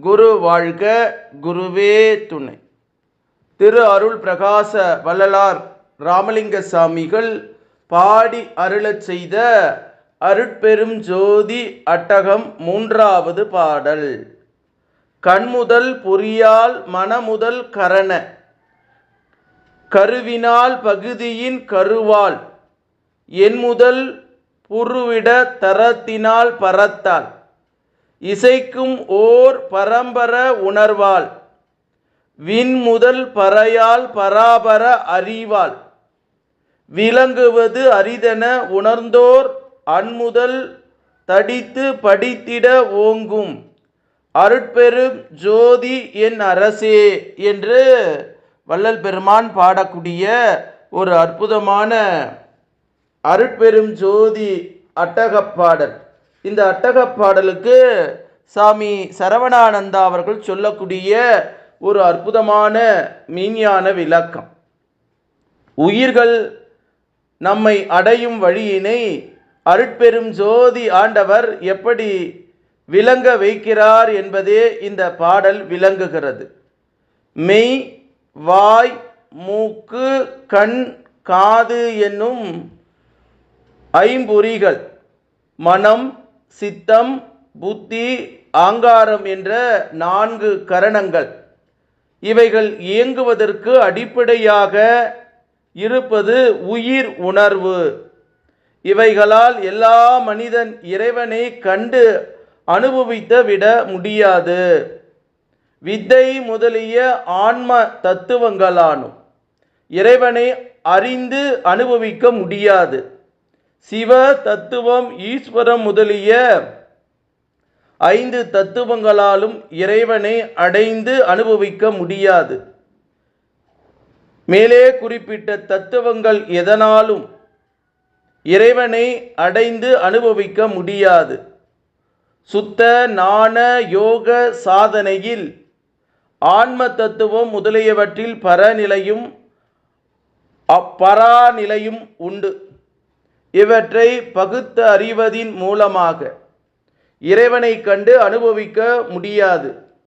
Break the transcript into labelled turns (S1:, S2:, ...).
S1: குரு வாழ்க குருவே துணை. திரு அருள் பிரகாச வள்ளலார் ராமலிங்க சாமிகள் பாடி அருளச் செய்த அருட்பெரும் ஜோதி அட்டகம் மூன்றாவது பாடல். கண்முதல் பொறியால் மனமுதல் கரண. கருவினால் பகுதியின் கருவால் என் முதல் புருவிட தரத்தினால் பரத்தால் இசைக்கும் ஓர் பரம்பர உணர்வால் விண்முதல் பறையால் பராபர அறிவால் விளங்குவது அரிதென உணர்ந்தோர் அன்முதல் தடித்து படித்திட ஓங்கும் அருட்பெரும் ஜோதி என் அரசே என்று வள்ளல் பெருமான் பாடக்கூடிய ஒரு அற்புதமான அருட்பெரும் ஜோதி அட்டகப்பாடல் இந்த அட்டகப்பாடலுக்கு சாமி சரவணானந்தா அவர்கள் சொல்லக்கூடிய ஒரு அற்புதமான மீஞான விளக்கம். உயிர்கள் நம்மை அடையும் வழியினை அருட்பெரும் ஜோதி ஆண்டவர் எப்படி விளங்க வைக்கிறார் என்பதே இந்த பாடல் விளங்குகிறது. மெய் வாய் மூக்கு கண் காது என்னும் ஐம்பொறிகள் மனம் சித்தம் புத்தி ஆங்காரம் என்ற நான்கு கரணங்கள். இவைகள் இயங்குவதற்கு அடிப்படையாக இருப்பது உயிர் உணர்வு. இவைகளால் எல்லா மனிதன் இறைவனை கண்டு அனுபவித்து விட முடியாது. வித்தை முதலிய ஆன்ம தத்துவங்களானும் இறைவனை அறிந்து அனுபவிக்க முடியாது. சிவ தத்துவம் ஈஸ்வரம் முதலிய ஐந்து தத்துவங்களாலும் இறைவனை அடைந்து அனுபவிக்க முடியாது. மேலே குறிப்பிட்ட தத்துவங்கள் எதனாலும் இறைவனை அடைந்து அனுபவிக்க முடியாது. சுத்த நாண யோக சாதனையில் ஆன்ம தத்துவம் முதலியவற்றில் பரநிலையும் அப்பராநிலையும் உண்டு. இவற்றை பகுத்து அறிவதின் மூலமாக இறைவனை கண்டு அனுபவிக்க முடியாது.